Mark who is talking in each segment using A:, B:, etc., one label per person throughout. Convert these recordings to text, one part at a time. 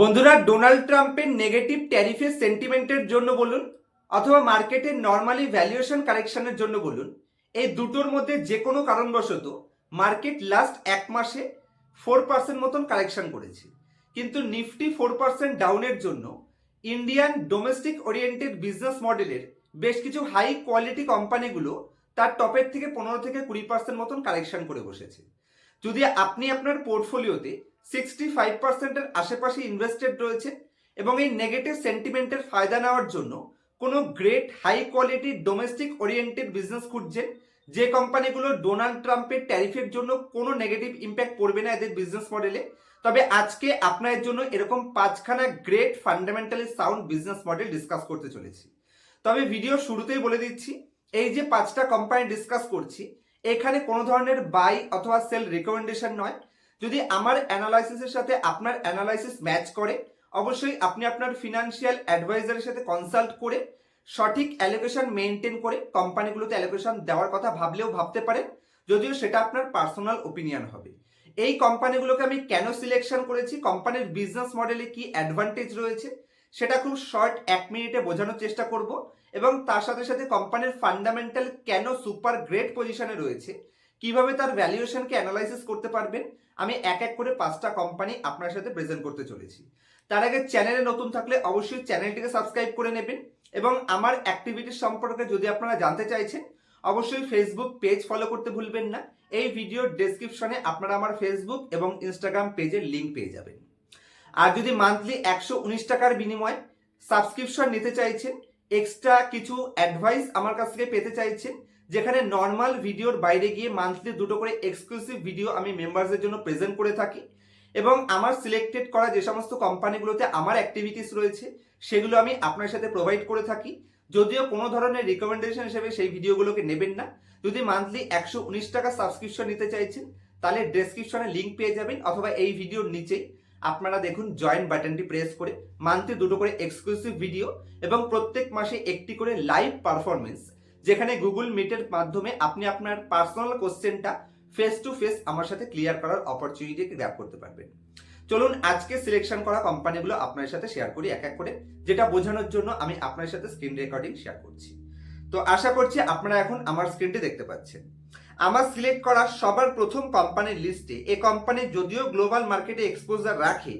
A: বন্ধুরা, ডোনাল্ড ট্রাম্পের নেগেটিভ ট্যারিফের সেন্টিমেন্টের জন্য বলুন, অথবা মার্কেটের নর্মালি ভ্যালুয়েশন কারেকশনের জন্য বলুন, এই দুটোর মধ্যে যে কোনো কারণবশত মার্কেট লাস্ট এক মাসে ফোর পার্সেন্ট মতন কালেকশন করেছে। কিন্তু নিফটি ফোর পার্সেন্ট ডাউনের জন্য ইন্ডিয়ান ডোমেস্টিক ওরিয়েন্টেড বিজনেস মডেলের বেশ কিছু হাই কোয়ালিটি কোম্পানিগুলো তার টপের থেকে পনেরো থেকে কুড়ি পার্সেন্ট মতন কালেকশন করে বসেছে। যদি আপনি আপনার পোর্টফোলিওতে সিক্সটি ফাইভ পার্সেন্টের আশেপাশে ইনভেস্টেড রয়েছে এবং এই নেগেটিভ সেন্টিমেন্টের ফায়দা নেওয়ার জন্য কোনো great high quality domestic oriented business খুঁজছেন যে কোম্পানিগুলো ডোনাল্ড ট্রাম্পের ট্যারিফের জন্য কোনো নেগেটিভ ইম্প্যাক্ট পড়বে না এদের বিজনেস মডেলে তবে আজকে আপনাদের জন্য এরকম পাঁচখানা great fundamentally sound business model discuss করতে চলেছি। তবে ভিডিও শুরুতেই বলে দিচ্ছি, এই যে পাঁচটা কোম্পানি ডিসকাস করছি, এখানে কোনো ধরনের বাই অথবা সেল রেকমেন্ডেশন নয়। যদি আমার অ্যানালাইসিসের সাথে আপনার অ্যানালাইসিস ম্যাচ করে, অবশ্যই আপনি আপনার ফিনান্সিয়াল অ্যাডভাইজারের সাথে কনসাল্ট করে, সঠিক অ্যালোকেশন মেনটেন করে কোম্পানিগুলোতে অ্যালোকেশন দেওয়ার কথা ভাবলেও ভাবতে পারেন, যদিও সেটা আপনার পার্সোনাল ওপিনিয়ন হবে। এই কোম্পানিগুলোকে আমি কেন সিলেকশন করেছি কোম্পানির বিজনেস মডেলে কি অ্যাডভান্টেজ রয়েছে, সেটা খুব শর্ট এক মিনিটে বোঝানোর চেষ্টা করব, এবং তার সাথে সাথে কোম্পানির ফান্ডামেন্টাল কেন সুপার গ্রেট পজিশনে রয়েছে কীভাবে তার ভ্যালুয়েশনকে অ্যানালাইসিস করতে পারবেন? আমি এক এক করে পাঁচটা কোম্পানি আপনার সাথে প্রেজেন্ট করতে চলেছি। তার আগে চ্যানেলে নতুন থাকলে অবশ্যই চ্যানেলটিকে সাবস্ক্রাইব করে নেবেন এবং আমার অ্যাক্টিভিটির সম্পর্কে যদি আপনারা জানতে চাইছেন, অবশ্যই ফেসবুক পেজ ফলো করতে ভুলবেন না। এই ভিডিওর ডেসক্রিপশনে আপনারা আমার ফেসবুক এবং ইনস্টাগ্রাম পেজের লিঙ্ক পেয়ে যাবেন। আর যদি মান্থলি একশো উনিশ টাকার বিনিময়ে সাবস্ক্রিপশন নিতে চাইছেন এক্সট্রা কিছু অ্যাডভাইস আমার কাছ থেকে পেতে চাইছেন যেখানে নর্মাল ভিডিওর বাইরে গিয়ে মান্থলি দুটো করে এক্সক্লুসিভ ভিডিও আমি মেম্বারদের জন্য প্রেজেন্ট করে থাকি এবং আমার সিলেক্টেড করা যে সমস্ত কোম্পানিগুলোতে আমার অ্যাক্টিভিটিস রয়েছে, সেগুলো আমি আপনার সাথে প্রোভাইড করে থাকি। যদিও কোনো ধরনের রিকমেন্ডেশন হিসেবে সেই ভিডিওগুলোকে নেবেন না। যদি মান্থলি একশো উনিশ টাকা সাবস্ক্রিপশন নিতে চাইছেন, তাহলে ডেসক্রিপশনে লিঙ্ক পেয়ে যাবেন অথবা এই ভিডিওর নিচেই আপনারা দেখুন জয়েন বাটনটি প্রেস করে মান্থলি দুটো করে এক্সক্লুসিভ ভিডিও এবং প্রত্যেক মাসে একটি করে লাইভ পারফরমেন্স যেখানে গুগল মিটের মাধ্যমে আপনি আপনার পার্সোনাল কোশ্চেনটা ফেস টু ফেস আমার সাথে ক্লিয়ার করার অপরচুনিটি গ্র্যাপ করতে পারবেন। চলুন আজকে সিলেকশন করা কোম্পানিগুলো আপনার সাথে শেয়ার করি এক এক করে, যেটা বোঝানোর জন্য আমি আপনার সাথে স্ক্রিন রেকর্ডিং শেয়ার করছি। তো আশা করছি আপনারা এখন আমার স্ক্রিনটি দেখতে পাচ্ছেন। আমার সিলেক্ট করা সবার প্রথম কোম্পানির লিস্টে এ কোম্পানি যদিও গ্লোবাল মার্কেটে এক্সপোজার রাখে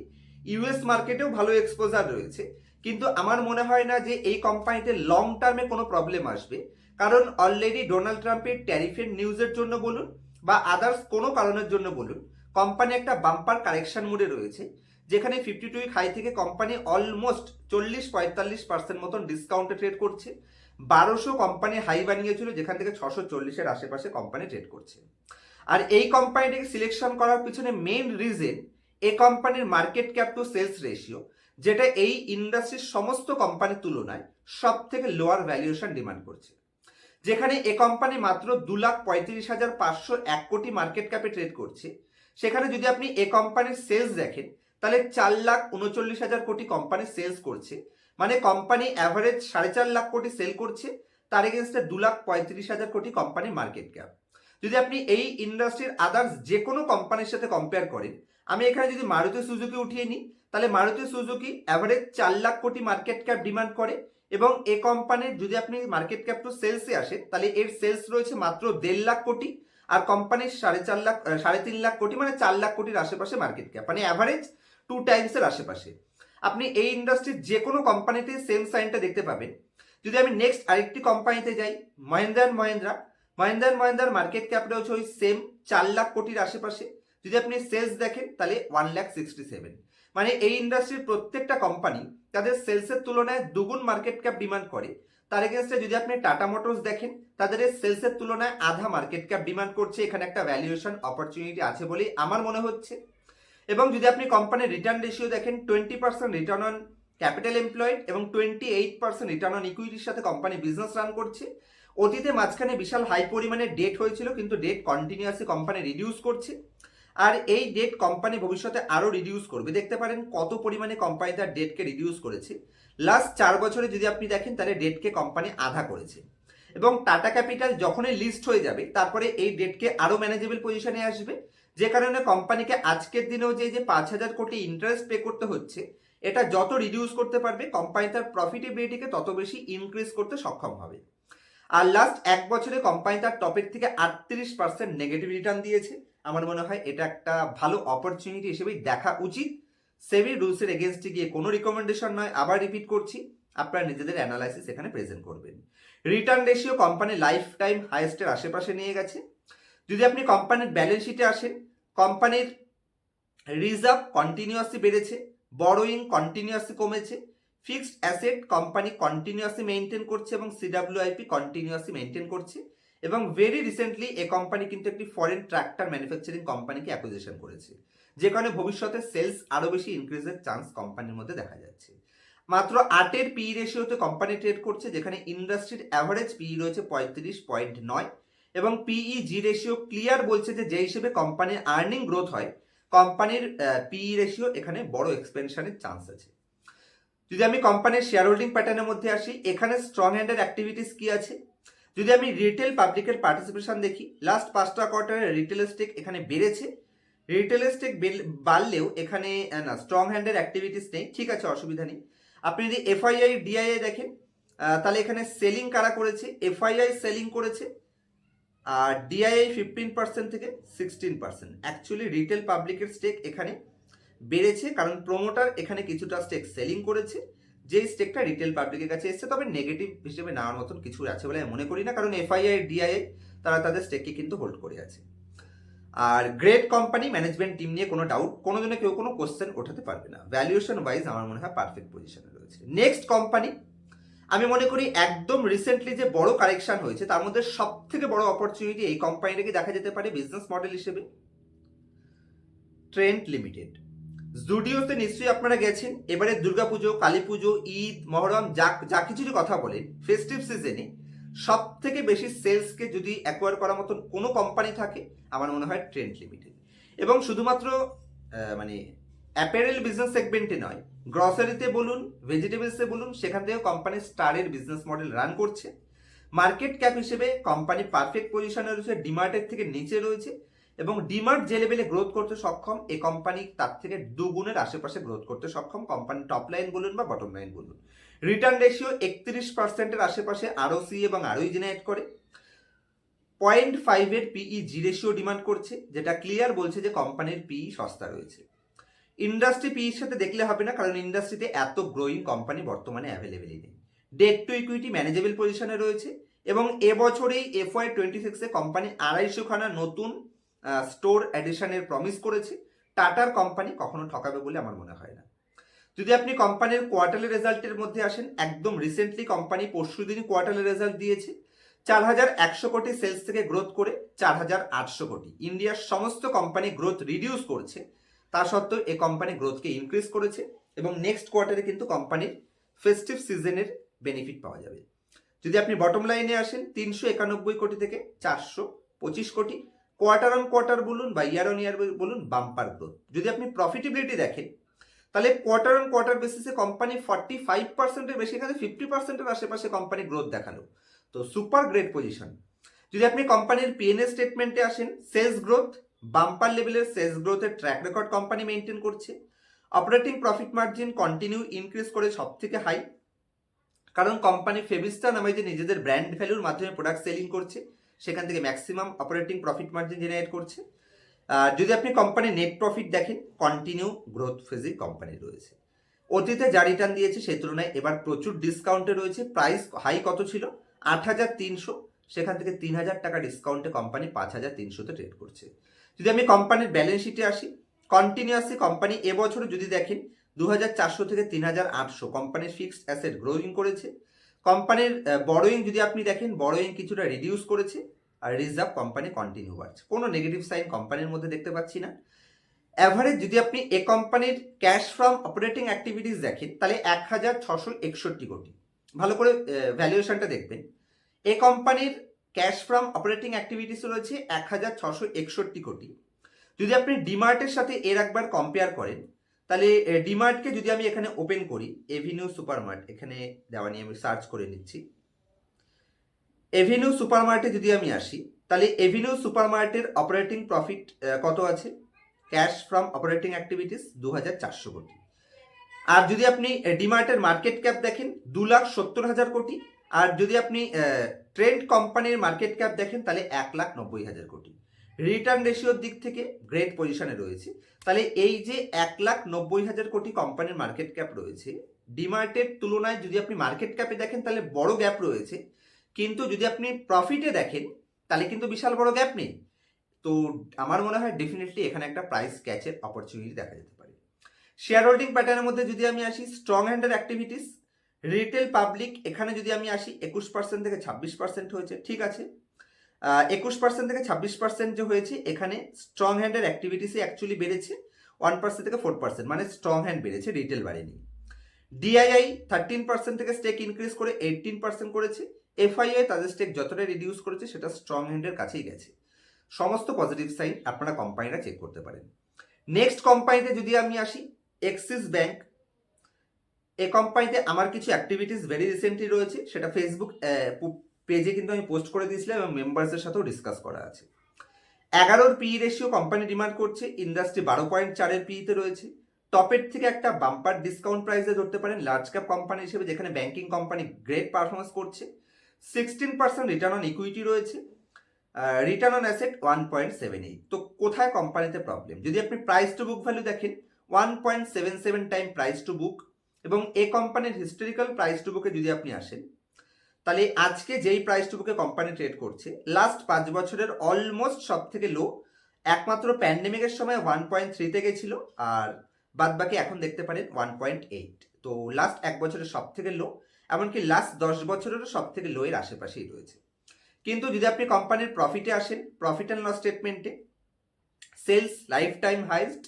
A: ইউএস মার্কেটেও ভালো এক্সপোজার রয়েছে, কিন্তু আমার মনে হয় না যে এই কোম্পানিতে লং টার্মে কোনো প্রবলেম আসবে। কারণ অলরেডি ডোনাল্ড ট্রাম্পের ট্যারিফের নিউজের জন্য বলুন বা আদার্স কোনো কারণের জন্য বলুন কোম্পানি একটা বাম্পার কারেকশন মুডে রয়েছে, যেখানে ফিফটি টু হাই থেকে কোম্পানি অলমোস্ট চল্লিশ পঁয়তাল্লিশ পার্সেন্ট মতন ডিসকাউন্টে ট্রেড করছে। বারোশো কোম্পানি হাই বানিয়েছিল, যেখান থেকে ছশো চল্লিশের আশেপাশে কোম্পানি ট্রেড করছে। আর এই কোম্পানিটিকে সিলেকশন করার পিছনে মেন রিজন এ কোম্পানির market cap to sales ratio যেটা এই ইন্ডাস্ট্রির সমস্ত কোম্পানির তুলনায় সব থেকে লোয়ার ভ্যালুয়েশন ডিমান্ড করছে। যেখানে এ কোম্পানি মাত্র দু লাখ পঁয়ত্রিশ হাজার পাঁচশো এক কোটি মার্কেট ক্যাপে ট্রেড করছে। সেখানে যদি আপনি এ কোম্পানির সেলস দেখেন, তাহলে চার লাখ উনচল্লিশ হাজার কোটি কোম্পানি সেলস করছে। মানে কোম্পানি অ্যাভারেজ সাড়ে চার লাখ কোটি সেল করছে, তার এগেনস্টে দু লাখ পঁয়ত্রিশ হাজার কোটি কোম্পানি মার্কেট ক্যাপ যদি আপনি এই ইন্ডাস্ট্রির আদার্স যে কোনো কোম্পানির সাথে কম্পেয়ার করেন, আমি এখানে যদি মারুতি সুজুকি উঠিয়ে নিই, তাহলে মারুতি সুজুকি অ্যাভারেজ চার লাখ কোটি মার্কেট ক্যাপ ডিমান্ড করে এবং এ কোম্পানির যদি আপনি মার্কেট ক্যাপ টু সেলসে আসেন, তাহলে এর সেলস রয়েছে মাত্র দেড় লাখ কোটি আর কোম্পানির সাড়ে চার লাখ সাড়ে তিন লাখ কোটি মানে চার লাখ কোটির আশেপাশে মার্কেট ক্যাপ মানে অ্যাভারেজ টু টাইমসের আশেপাশে। আপনি এই ইন্ডাস্ট্রির যে কোনো কোম্পানিতে সেম সাইনটা দেখতে পাবেন। যদি আমি নেক্সট আরেকটি কোম্পানিতে যাই মহেন্দ্রা অ্যান্ড মহেন্দ্রা মহেন্দ্রা অ্যান্ড মহেন্দ্রার মার্কেট ক্যাপ রয়েছে ওই সেম চার লাখ কোটির আশেপাশে। যদি আপনি সেলস দেখেন, তাহলে ওয়ান লাখ সিক্সটি সেভেন মানে এই ইন্ডাস্ট্রির প্রত্যেকটা কোম্পানি তাদের সেলসের তুলনায় দুগুণ মার্কেট ক্যাপ ডিমান্ড করে। তার এগেনস্টে যদি আপনি টাটা মোটরস দেখেন, তাদের সেলসের তুলনায় আধা মার্কেট ক্যাপ ডিমান্ড করছে। এখানে একটা ভ্যালুয়েশন অপরচুনিটি আছে বলেই আমার মনে হচ্ছে। এবং যদি আপনি কোম্পানির রিটার্ন রেশিও দেখেন twenty percent return on capital employed এবং twenty eight percent return on ইকুইটির সাথে কোম্পানি বিজনেস রান করছে। অতীতে মাঝখানে বিশাল হাই পরিমাণে ডেট হয়েছিল, কিন্তু ডেট কন্টিনিউয়াসলি কোম্পানি রিডিউস করছে। আর এই ডেট কোম্পানি ভবিষ্যতে আরও রিডিউস করবে। দেখতে পারেন কত পরিমাণে কোম্পানি তার ডেটকে রিডিউস করেছে। লাস্ট চার বছরে যদি আপনি দেখেন, তাহলে ডেটকে কোম্পানি আধা করেছে। এবং টাটা ক্যাপিটাল যখনই লিস্ট হয়ে যাবে, তারপরে এই ডেটকে আরও ম্যানেজেবল পজিশনে আসবে। যে কারণে কোম্পানিকে আজকের দিনেও যে যে পাঁচ হাজার কোটি ইন্টারেস্ট পে করতে হচ্ছে, এটা যত রিডিউস করতে পারবে কোম্পানি তার প্রফিটেবিলিটিকে তত বেশি ইনক্রিজ করতে সক্ষম হবে। আর লাস্ট এক বছরে কোম্পানি তার টপের থেকে আটত্রিশ পার্সেন্ট নেগেটিভ রিটার্ন দিয়েছে। আমার মনে হয় এটা একটা ভালো অপরচুনিটি হিসেবেই দেখা উচিত। সেভি রুলসের এগেনস্টে গিয়ে কোনো রিকমেন্ডেশন নয়, আবার রিপিট করছি, আপনারা নিজেদের অ্যানালাইসিস এখানে প্রেজেন্ট করবেন। Return ratio company life time হাইয়েস্টের আশেপাশে নিয়ে গেছে। যদি আপনি কোম্পানির ব্যালেন্স শিটে আসেন কোম্পানির রিজার্ভ কন্টিনিউয়াসলি বেড়েছে বড়োইং কন্টিনিউয়াসলি কমেছে fixed asset company continuously maintain করছে এবং সিডাব্লিউআইপি কন্টিনিউয়াসলি মেনটেন করছে। এবং ভেরি রিসেন্টলি এ কোম্পানি কিন্তু একটি ফরেন ট্র্যাক্টর ম্যানুফ্যাকচারিং কোম্পানিকে অ্যাকুইজিশন করেছে যে কারণে ভবিষ্যতে সেলস আরও বেশি ইনক্রিজের চান্স কোম্পানির মধ্যে দেখা যাচ্ছে। মাত্র আটের পি রেশিওতে কোম্পানি ট্রেড করছে, যেখানে ইন্ডাস্ট্রির অ্যাভারেজ পিই রয়েছে পঁয়ত্রিশ পয়েন্ট নয় এবং পিই জি রেশিও ক্লিয়ার বলছে যে যে হিসেবে কোম্পানির আর্নিং গ্রোথ হয় কোম্পানির পিই রেশিও এখানে বড় এক্সপেনশনের চান্স আছে। যদি আমি কোম্পানির শেয়ার হোল্ডিং প্যাটার্নের মধ্যে আসি, এখানে স্ট্রং হ্যান্ডের অ্যাক্টিভিটিস কি আছে? যদি আমি রিটেল পাবলিকের পার্টিসিপেশন দেখি লাস্ট পাঁচটা কোয়ার্টারে রিটেল স্টেক এখানে বেড়েছে। রিটেল স্টেক বাড়লেও এখানে না স্ট্রং হ্যান্ডের অ্যাক্টিভিটিস নেই, ঠিক আছে, অসুবিধা নেই। আপনি যদি এফআইআই ডিআইআই দেখেন তাহলে এখানে সেলিং কারা করেছে? এফআইআই সেলিং করেছে, আর ডিআইআই ফিফটিন পার্সেন্ট থেকে সিক্সটিন পার্সেন্ট অ্যাকচুয়ালি রিটেল পাবলিকের স্টেক এখানে বেড়েছে, কারণ প্রোমোটার এখানে কিছুটা স্টেক সেলিং করেছে। যে স্টেকটা রিটেল পাবলিকের কাছে এসছে, তবে নেগেটিভ হিসেবে নেওয়ার মতন কিছু আছে বলে আমি মনে করি না। কারণ এফআইআই ডিআইআই তারা তাদের স্টেককে কিন্তু হোল্ড করে আছে। আর গ্রেট কোম্পানি ম্যানেজমেন্ট টিম নিয়ে কোনো ডাউট কোনো দিনে কেউ কোনো কোশ্চেন ওঠাতে পারবে না। ভ্যালুয়েশন ওয়াইজ আমার মনে হয় পারফেক্ট পজিশনে রয়েছে। নেক্সট কোম্পানি আমি মনে করি একদম রিসেন্টলি যে বড় কারেকশন হয়েছে, তার মধ্যে সব থেকে বড় অপরচুনিটি এই কোম্পানিটাকে দেখা যেতে পারে বিজনেস মডেল হিসেবে। ট্রেন্ড লিমিটেড জুডিওতে নিশ্চয়ই আপনারা গেছেন। এবারে দুর্গাপুজো কালী পুজো ঈদ, মহরম, যা যা কিছুরই কথা বলেন ফেস্টিভ সিজনে সব থেকে বেশি সেলসকে যদি অ্যাকোয়ার করার মতন কোনো কোম্পানি থাকে, আমার মনে হয় ট্রেন্ড লিমিটেড এবং শুধুমাত্র মানে অ্যাপারেল বিজনেস সেগমেন্টে নয় গ্রসারিতে বলুন ভেজিটেবলসে বলুন, সেখান থেকে কোম্পানি স্টারের বিজনেস মডেল রান করছে। মার্কেট ক্যাপ হিসেবে কোম্পানি পারফেক্ট পজিশনে রয়েছে ডিমার্টের থেকে নিচে রয়েছে। এবং ডিমার্ট যে লেভেলে গ্রোথ করতে সক্ষম, এ কোম্পানি তার থেকে দুগুণের আশেপাশে গ্রোথ করতে সক্ষম। কোম্পানি টপ লাইন বলুন বা বটম লাইন বলুন। রিটার্ন রেশিও একত্রিশ পার্সেন্টের আশেপাশে আরও সি এবং আরোই জেনারেট করে। পয়েন্ট ফাইভের পিই জি রেশিও ডিমান্ড করছে, যেটা ক্লিয়ার বলছে যে কোম্পানির পিই সস্তা রয়েছে। ইন্ডাস্ট্রি পিইর সাথে দেখলে হবে না, কারণ ইন্ডাস্ট্রিতে এত গ্রোয়িং কোম্পানি বর্তমানে অ্যাভেলেবেলই নেই। ডেট টু ইকুইটি ম্যানেজেবল পজিশনে রয়েছে এবং এবছরেই এফওয়াই টোয়েন্টি সিক্সে কোম্পানি আড়াইশো খানা নতুন স্টোর অ্যাডিশনের প্রমিস করেছে। টাটার কোম্পানি কখনো ঠকাবে বলে আমার মনে হয় না। যদি আপনি কোম্পানির কোয়ার্টারলি রেজাল্টের মধ্যে আসেন, একদম রিসেন্টলি কোম্পানি পরশু দিনই কোয়ার্টারলি রেজাল্ট দিয়েছে। চার হাজার একশো কোটি সেলস থেকে গ্রোথ করে চার হাজার আটশো কোটি। ইন্ডিয়ার সমস্ত কোম্পানি গ্রোথ রিডিউস করছে। তা সত্ত্বেও এ কোম্পানি গ্রোথকে ইনক্রিজ করেছে এবং নেক্সট কোয়ার্টারে কিন্তু কোম্পানির ফেস্টিভ সিজনের বেনিফিট পাওয়া যাবে। যদি আপনি বটম লাইনে আসেন, তিনশো একানব্বই কোটি থেকে চারশো পঁচিশ কোটি। কোয়ার্টার অন কোয়ার্টার বলুন বা ইয়ার অন ইয়ার বলুন বাম্পার গ্রোথ যদি আপনি প্রফিটেবিলিটি দেখেন, তাহলে কোয়ার্টার অন কোয়ার্টার বেসিসে কোম্পানি ফর্টি ফাইভ পার্সেন্টের বেশি এখানে ফিফটি পার্সেন্টের আশেপাশে কোম্পানি গ্রোথ দেখাল। তো সুপার গ্রেট পজিশন যদি আপনি কোম্পানির পিএনএ স্টেটমেন্টে আসেন সেলস গ্রোথ বাম্পার লেভেলের সেলস গ্রোথের ট্র্যাক রেকর্ড কোম্পানি মেনটেন করছে। Operating profit margin continue increase করে সব থেকে হাই কারণ কোম্পানি ফেভিস্টা নামে যে নিজেদের ব্র্যান্ড ভ্যালুর মাধ্যমে প্রোডাক্ট সেলিং করছে সেখান থেকে maximum operating profit margin generate করছে। আর যদি আপনি কোম্পানির নেট প্রফিট দেখেন কন্টিনিউ গ্রোথ ফেজে কোম্পানি রয়েছে। অতীতে যা রিটার্ন দিয়েছে সেই তুলনায় এবার প্রচুর ডিসকাউন্টে রয়েছে। প্রাইস হাই কত ছিল? আট হাজার তিনশো। সেখান থেকে তিন হাজার টাকা ডিসকাউন্টে কোম্পানি পাঁচ হাজার তিনশোতে ট্রেড করছে। যদি আমি কোম্পানির ব্যালেন্স শিটে আসি কন্টিনিউয়াসলি কোম্পানি এবছরে যদি দেখেন দু হাজার চারশো থেকে তিন হাজার আটশো কোম্পানির ফিক্সড অ্যাসেট গ্রোয়িং করেছে। কোম্পানির বড়োইং যদি আপনি দেখেন বড়োইং কিছুটা রিডিউস করেছে আর রিজার্ভ কোম্পানি কন্টিনিউ বাড়ছে। কোনো নেগেটিভ সাইন কোম্পানির মধ্যে দেখতে পাচ্ছি না। অ্যাভারেজ যদি আপনি এ কোম্পানির ক্যাশ ফ্রম অপারেটিং অ্যাক্টিভিটিস দেখেন, তাহলে এক হাজার ছশো একষট্টি কোটি। ভালো করে ভ্যালুয়েশনটা দেখবেন। এ কোম্পানির ক্যাশ ফ্রম অপারেটিং অ্যাক্টিভিটিস রয়েছে এক হাজার ছশো একষট্টি কোটি। যদি আপনি ডিমার্টের সাথে এর একবার কম্পেয়ার করেন তাহলে ডিমার্টকে যদি আমি এখানে ওপেন করি এভিনিউ সুপারমার্ট এখানে দেওয়া নিয়ে আমি সার্চ করে নিচ্ছি। এভিনিউ সুপারমার্টে যদি আমি আসি, তাহলে এভিনিউ সুপারমার্টের অপারেটিং প্রফিট কত আছে? ক্যাশ ফ্রম অপারেটিং অ্যাক্টিভিটিস দু হাজার চারশো কোটি। আর যদি আপনি ডিমার্টের মার্কেট ক্যাপ দেখেন দু লাখ সত্তর হাজার কোটি। আর যদি আপনি ট্রেন্ড কোম্পানির মার্কেট ক্যাপ দেখেন, তাহলে এক লাখ নব্বই হাজার কোটি। রিটার্ন রেশিওর দিক থেকে গ্রেট পজিশনে রয়েছে। তাহলে এই যে এক লাখ নব্বই হাজার কোটি কোম্পানির মার্কেট ক্যাপ রয়েছে ডিমার্টের তুলনায় যদি আপনি মার্কেট ক্যাপে দেখেন, তাহলে বড় গ্যাপ রয়েছে। কিন্তু যদি আপনি প্রফিটে দেখেন, তাহলে কিন্তু বিশাল বড় গ্যাপ নেই। তো আমার মনে হয় ডেফিনেটলি এখানে একটা প্রাইস ক্যাচের অপরচুনিটি দেখা যেতে পারে। শেয়ার হোল্ডিং প্যাটার্নের মধ্যে যদি আমি আসি স্ট্রং হ্যান্ডের অ্যাক্টিভিটিস রিটেল পাবলিক এখানে যদি আমি আসি, একুশ পার্সেন্ট থেকে ছাব্বিশ পার্সেন্ট হয়েছে, ঠিক আছে। একুশ পার্সেন্ট থেকে ছাব্বিশ পার্সেন্ট যে হয়েছে, এখানে স্ট্রং হ্যান্ডের অ্যাক্টিভিটিসে অ্যাকচুয়ালি বেড়েছে ওয়ান পার্সেন্ট থেকে ফোর পার্সেন্ট মানে স্ট্রং হ্যান্ড বেড়েছে রিটেল বাড়েনি ডিআইআই থার্টিন পার্সেন্ট থেকে স্টেক ইনক্রিজ করে এইটিন পার্সেন্ট করেছে এফআইআই তাদের স্টেক যতটা রিডিউস করেছে, সেটা স্ট্রং হ্যান্ডের কাছেই গেছে। সমস্ত পজিটিভ সাইন আপনারা কোম্পানিরা চেক করতে পারেন। নেক্সট কোম্পানিতে যদি আমি আসি এক্সিস ব্যাংক এ কোম্পানিতে আমার কিছু অ্যাক্টিভিটিস ভেরি রিসেন্টলি রয়েছে, সেটা ফেসবুক পেজে কিন্তু আমি পোস্ট করে দিয়েছিলাম এবং মেম্বার্সের সাথেও ডিসকাস করা আছে। এগারোর পি রেশিও কোম্পানি ডিমান্ড করছে ইন্ডাস্ট্রি বারো পয়েন্ট চারের পিতে রয়েছে। টপের থেকে একটা বাম্পার ডিসকাউন্ট প্রাইসে ধরতে পারেন লার্জ ক্যাপ কোম্পানি হিসেবে যেখানে ব্যাংকিং কোম্পানি গ্রেট পারফরমেন্স করছে। Sixteen percent return on equity রয়েছে return on asset one point seven eight তো কোথায় কোম্পানিতে প্রবলেম যদি আপনি প্রাইস টু বুক ভ্যালু দেখেন one point seven seven time price to book এবং এ কোম্পানির হিস্টোরিক্যাল প্রাইস টু বুকে যদি আপনি আসেন তাহলে আজকে যেই প্রাইস কোম্পানি ট্রেড করছে লাস্ট পাঁচ বছরের অলমোস্ট সব থেকে লো একমাত্র প্যান্ডেমিকের সময় ওয়ান পয়েন্ট থ্রিতে গেছিল আর বাদ বাকি এখন দেখতে পারেন ওয়ান পয়েন্ট এইট তো লাস্ট এক বছরের সব থেকে লো এমনকি লাস্ট দশ বছরেরও সব থেকে লো এর আশেপাশেই রয়েছে। কিন্তু যদি আপনি কোম্পানির প্রফিটে আসেন প্রফিট অ্যান্ড লস স্টেটমেন্টে সেলস লাইফ টাইম হাইস্ট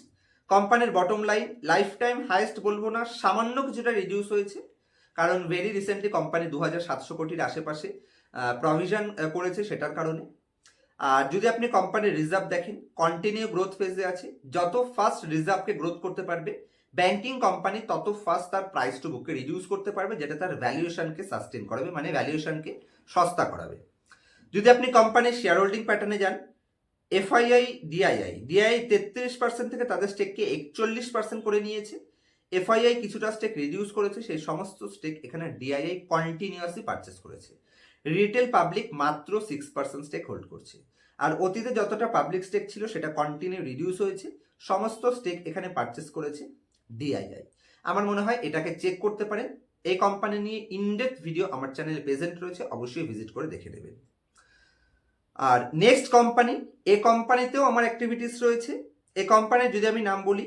A: কোম্পানির bottom line life time highest বলব না, সামান্য কিছুটা রিডিউস হয়েছে। কারণ ভেরি রিসেন্টলি কোম্পানি দু হাজার সাতশো কোটির আশেপাশে প্রভিশন করেছে সেটার কারণে। আর যদি আপনি কোম্পানির রিজার্ভ দেখেন কন্টিনিউ গ্রোথ ফেজে আছে, যত ফাস্ট রিজার্ভকে গ্রোথ করতে পারবে ব্যাংকিং কোম্পানি তত ফাস্ট তার প্রাইস টু বুককে রিডিউস করতে পারবে, যেটা তার ভ্যালুয়েশনকে সাস্টেন করাবে মানে ভ্যালুয়েশনকে সস্তা করাবে। যদি আপনি কোম্পানির শেয়ার হোল্ডিং প্যাটার্নে যান এফআইআই ডিআইআই ডিআই তেত্রিশ পার্সেন্ট থেকে তাদের স্টেককে একচল্লিশ পার্সেন্ট করে নিয়েছে এফআইআই কিছুটা স্টেক রিডিউস করেছে, সেই সমস্ত স্টেক এখানে ডিআইআই কন্টিনিউয়াসলি পারচেস করেছে। রিটেল পাবলিক মাত্র সিক্স পার্সেন্ট স্টেক হোল্ড করছে। আর অতীতে যতটা পাবলিক স্টেক ছিল, সেটা কন্টিনিউ রিডিউস হয়েছে। সমস্ত স্টেক এখানে পারচেস করেছে ডিআইআই আমার মনে হয় এটাকে চেক করতে পারেন। এই কোম্পানি নিয়ে ইনডেপথ ভিডিও আমার চ্যানেলে প্রেজেন্ট রয়েছে, অবশ্যই ভিজিট করে দেখে নেবেন। আর নেক্সট কোম্পানি এ কোম্পানিতেও আমার অ্যাক্টিভিটিস রয়েছে। এ কোম্পানির যদি আমি নাম বলি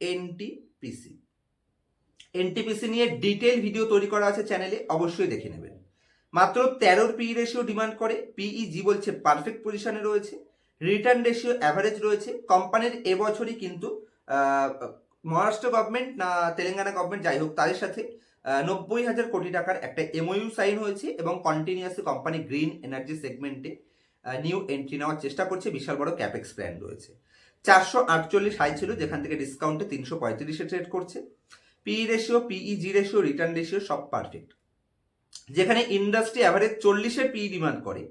A: এনটিপিসি এনটিপিসি নিয়ে ডিটেল ভিডিও তৈরি করা আছে চ্যানেলে অবশ্যই দেখে নেবেন। মাত্র তেরোর পি রেশিও ডিমান্ড করে পিইজি বলছে পারফেক্ট পজিশনে রয়েছে রিটার্ন রেশিও অ্যাভারেজ রয়েছে কোম্পানির এবছরই কিন্তু মহারাষ্ট্র গভর্নমেন্ট না তেলেঙ্গানা গভর্নমেন্ট যাই হোক, তাদের সাথে নব্বই হাজার কোটি টাকার একটা এমওইউ সাইন হয়েছে এবং কন্টিনিউয়াসলি কোম্পানি গ্রিন এনার্জি সেগমেন্টে নিউ এন্ট্রি নেওয়ার চেষ্টা করছে, বিশাল বড় ক্যাপেক্স প্ল্যান রয়েছে। চারশো আটচল্লিশ হাই ছিল, যেখান থেকে ডিসকাউন্টে তিনশো পঁয়ত্রিশে ট্রেড করছে। PE ratio PEG ratio return ratio সব পারফেক্ট যেখানে ইন্ডাস্ট্রি অ্যাভারেজ চল্লিশের পিই ডিমান্ড করে,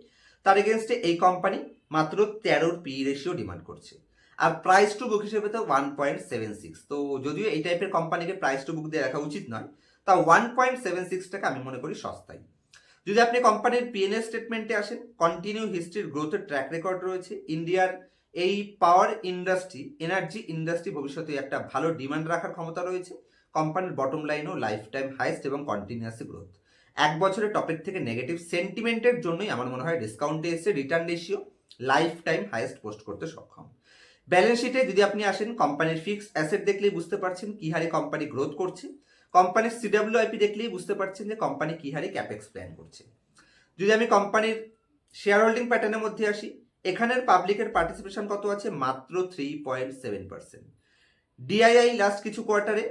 A: তার এগেনস্টে এই কোম্পানি মাত্র তেরোর পিই রেশিও ডিমান্ড করছে। আর প্রাইস টু বুক হিসেবে তো ওয়ান পয়েন্ট সেভেন সিক্স তো যদিও এই টাইপের কোম্পানিকে প্রাইস টু বুক দিয়ে রাখা উচিত নয়, তা ওয়ান পয়েন্ট সেভেন সিক্স টাকা আমি মনে করি সস্তায়। যদি আপনি কোম্পানির পিএনএল স্টেটমেন্টে আসেন কন্টিনিউ হিস্ট্রির গ্রোথের ট্র্যাক রেকর্ড রয়েছে ইন্ডিয়ার এই পাওয়ার ইন্ডাস্ট্রি এনার্জি ইন্ডাস্ট্রি ভবিষ্যতে একটা ভালো ডিমান্ড রাখার ক্ষমতা রয়েছে। কোম্পানির বটম লাইনও লাইফ টাইম হাইস্ট এবং কন্টিনিউয়াসলি গ্রোথ এক বছরের টপিক থেকে নেগেটিভ সেন্টিমেন্টের জন্যই আমার মনে হয় ডিসকাউন্টে এসে return ratio life time highest post করতে সক্ষম। ব্যালেন্স শিটে যদি আপনি আসেন কোম্পানির ফিক্সড অ্যাসেট দেখলেই বুঝতে পারছেন কি হারে কোম্পানি গ্রোথ করছে। কোম্পানির সিডাব্লিউআইপি দেখলেই বুঝতে পারছেন যে কোম্পানি কি হারে ক্যাপেক্স প্ল্যান করছে। যদি আমি কোম্পানির শেয়ার হোল্ডিং প্যাটার্নের মধ্যে আসি, এখানের পাবলিকের পার্টিসিপেশন কত আছে? মাত্র three point seven percent DII last কিছু কোয়ার্টারে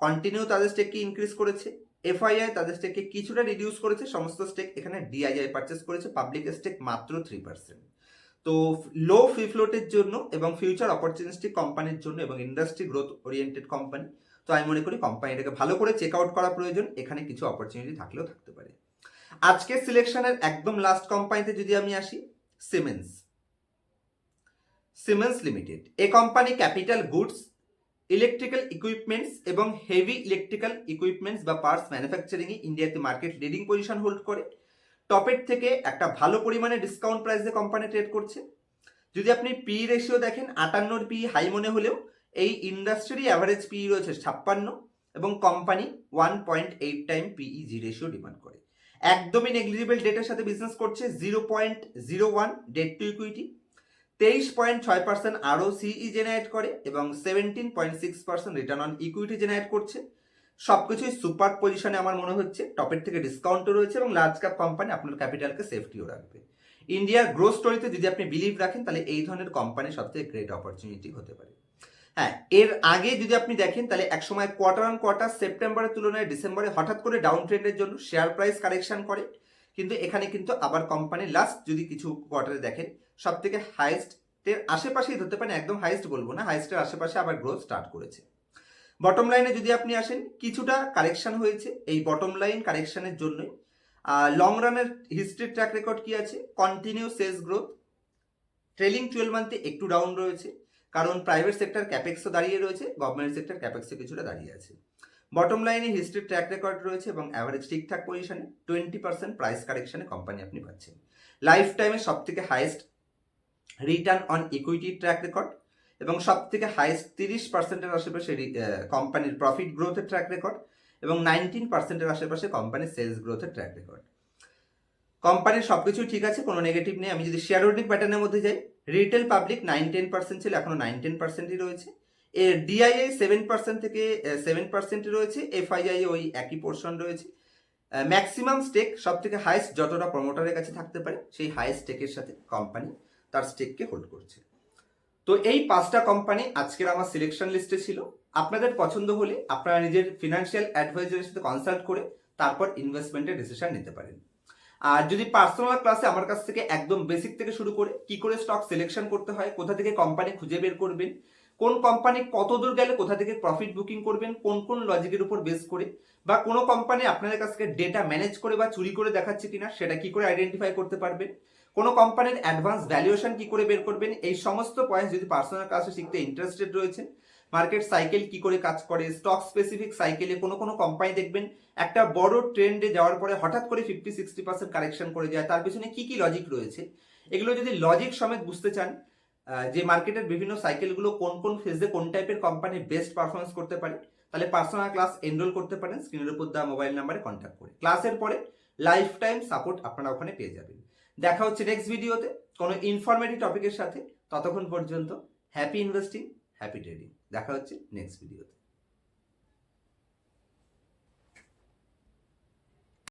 A: কন্টিনিউ তাদের স্টেককে ইনক্রিজ করেছে এফআইআই তাদের স্টেককে কিছুটা রিডিউস করেছে, সমস্ত স্টেক এখানে ডিআইআই পারচেস করেছে পাবলিক স্টেক মাত্র থ্রি পার্সেন্ট তো লো ফি ফ্লোটের জন্য এবং ফিউচার অপরচুনিস্টিক কোম্পানির জন্য এবং ইন্ডাস্ট্রি গ্রোথ ওরিয়েন্টেড কোম্পানি তো আমি মনে করি কোম্পানিটাকে ভালো করে চেক আউট করা প্রয়োজন, এখানে কিছু অপরচুনিটি থাকলেও থাকতে পারে। আজকে সিলেকশনের একদম লাস্ট কোম্পানিতে যদি আমি আসি সিমেন্স সিমেন্স লিমিটেড এ company capital goods electrical equipments এবং হেভি ইলেকট্রিক্যাল ইকুইপমেন্টস বা পার্টস ম্যানুফ্যাকচারিংয়ে ইন্ডিয়াতে মার্কেট লিডিং পজিশন হোল্ড করে। টপের থেকে একটা ভালো পরিমাণে ডিসকাউন্ট প্রাইসে কোম্পানি ট্রেড করছে। যদি আপনি পি রেশিও দেখেন, আটান্নর পি হাই মনে হলেও এই ইন্ডাস্ট্রি অ্যাভারেজ পি রয়েছে ছাপ্পান্ন এবং company one point eight time PE G ratio demand করে। একদমই নেগলিজিবল ডেটের সাথে বিজনেস করছে zero point zero one debt to equity তেইশ পয়েন্ট ছয় পার্সেন্ট আরও সিই জেনারেট করে এবং seventeen point six percent return on equity generate করছে। সব কিছুই সুপার পজিশনে আমার মনে হচ্ছে। টপের থেকে ডিসকাউন্টও রয়েছে এবং লার্জ ক্যাপ কোম্পানি আপনার ক্যাপিটালকে সেফটিও রাখবে। ইন্ডিয়ার গ্রোথ স্টোরিতে যদি আপনি বিলিভ রাখেন, তাহলে এই ধরনের কোম্পানি সবথেকে গ্রেট অপরচুনিটি হতে পারে। হ্যাঁ এর আগে যদি আপনি দেখেন, তাহলে একসময় কোয়ার্টার অন কোয়ার্টার সেপ্টেম্বরের তুলনায় ডিসেম্বরে হঠাৎ করে ডাউন ট্রেন্ডের জন্য শেয়ার প্রাইস কারেকশন করে। কিন্তু এখানে কিন্তু আবার কোম্পানি লাস্ট যদি কিছু কোয়ার্টারে দেখেন সব থেকে হাইস্টের আশেপাশেই ধরতে পারেন, একদম হাইস্ট বলব না হাইস্টের আশেপাশে আবার গ্রোথ স্টার্ট করেছে। বটম লাইনে যদি আপনি আসেন, কিছুটা কারেকশন হয়েছে, এই বটম লাইন কারেকশনের জন্যই। লং রানের হিস্ট্রি ট্র্যাক রেকর্ড কি আছে? Continue sales growth trailing twelve মান্থে একটু ডাউন রয়েছে, কারণ প্রাইভেট সেক্টর ক্যাপেক্সও দাঁড়িয়ে রয়েছে গভর্নমেন্ট সেক্টর ক্যাপেক্সও কিছুটা দাঁড়িয়ে আছে। বটম লাইনে হিস্ট্রি ট্র্যাক রেকর্ড রয়েছে এবং অ্যাভারেজ ঠিকঠাক পজিশনে টোয়েন্টি পার্সেন্ট প্রাইস কারেকশনে কোম্পানি আপনি পাচ্ছেন। লাইফ টাইমে সব থেকে highest return on equity track record এবং সব থেকে হাইস্ট তিরিশ পার্সেন্টের আশেপাশে কোম্পানির প্রফিট গ্রোথের ট্র্যাক রেকর্ড এবং নাইনটিন পার্সেন্টের আশেপাশে কোম্পানির সেলস গ্রোথের ট্র্যাক রেকর্ড কোম্পানির সব কিছুই ঠিক আছে, কোনো নেগেটিভ নেই। আমি যদি শেয়ার হোল্ডিং প্যাটার্নের মধ্যে যাই retail public nine ten percent ছিল, এখনও নাইন টেন পার্সেন্টই রয়েছে। এর ডিআইআই সেভেন পার্সেন্ট থেকে সেভেন পার্সেন্টই রয়েছে। এফআইআই ওই একই পোর্শন রয়েছে। ম্যাক্সিমাম স্টেক সব থেকে হাইস্ট যতটা প্রমোটারের কাছে থাকতে পারে, সেই হাইস্ট স্টেকের সাথে কোম্পানি তার স্টেককে হোল্ড করছে। তো এই পাঁচটা কোম্পানি আজকের আমার সিলেকশন লিস্টে ছিল। আপনাদের পছন্দ হলে আপনারা নিজের ফিনান্সিয়াল অ্যাডভাইজারের সাথে কনসাল্ট করে তারপর ইনভেস্টমেন্টের ডিসিশন নিতে পারেন। আর যদি পার্সোনাল ক্লাসে আমার কাছ থেকে একদম বেসিক থেকে শুরু করে কি করে স্টক সিলেকশন করতে হয়, কোথা থেকে কোম্পানি খুঁজে বের করবেন, কোন কোম্পানি কত দূর গেলে কোথা থেকে প্রফিট বুকিং করবেন, কোন কোন লজিকের উপর বেস করে, বা কোনো কোম্পানি আপনাদের কাছ থেকে ডেটা ম্যানেজ করে বা চুরি করে দেখাচ্ছে কিনা, সেটা কি করে আইডেন্টিফাই করতে পারবেন কোনো কোম্পানির অ্যাডভান্স ভ্যালুয়েশন কি করে বের করবেন? এই সমস্ত পয়েন্ট যদি পার্সোনাল ক্লাসে শিখতে ইন্টারেস্টেড রয়েছেন মার্কেট সাইকেল কি করে কাজ করে স্টক স্পেসিফিক সাইকেলে কোনো কোনো কোম্পানি দেখবেন, একটা বড় ট্রেন্ডে যাওয়ার পরে হঠাৎ করে ফিফটি সিক্সটি পার্সেন্ট কারেকশন করে যায়, তার পিছনে কি কি লজিক রয়েছে? এগুলো যদি লজিক সমেত বুঝতে চান যে মার্কেটের বিভিন্ন সাইকেলগুলো কোন কোন ফেজে কোন টাইপের কোম্পানি বেস্ট পারফরমেন্স করতে পারে, তাহলে পার্সোনাল ক্লাস এনরোল করতে পারেন স্ক্রিনের উপর দেওয়া মোবাইল নাম্বারে কন্ট্যাক্ট করে। ক্লাসের পরে লাইফ টাইম সাপোর্ট আপনারা ওখানে পেয়ে যাবেন। দেখা হচ্ছে নেক্সট ভিডিওতে কোনো ইনফরমেটিভ টপিকের সাথে। ততক্ষণ পর্যন্ত হ্যাপি ইনভেস্টিং হ্যাপি ট্রেডিং দেখা হচ্ছে নেক্সট ভিডিওতে